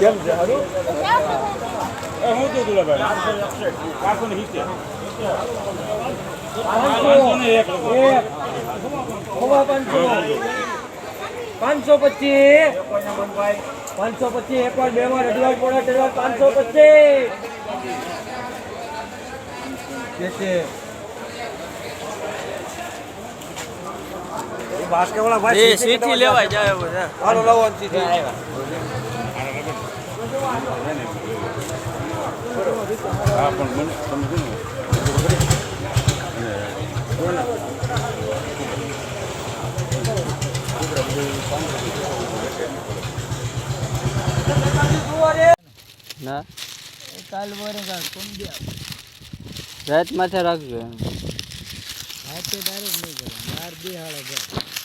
કેમ છે હારું હું તો તું ભાઈ પાંચસો ને હિસ્સે પાંચસો. પાંચસો પાંચસો. પચીસ એક વાર બે વાર અઢી પોણા ત્રણ પાંચસો પચીસ. ભાઈ સીટી લેવાય જાય એવું હાલો લાવો સીધી હા પણ મને તમે શું ના. કાલ બોરે કાલ કોમ દે રાત માથે રાખજો એમ. રાતે ડાયરેક્ટ નહીં કરવાનું બાર બે હાળે જાય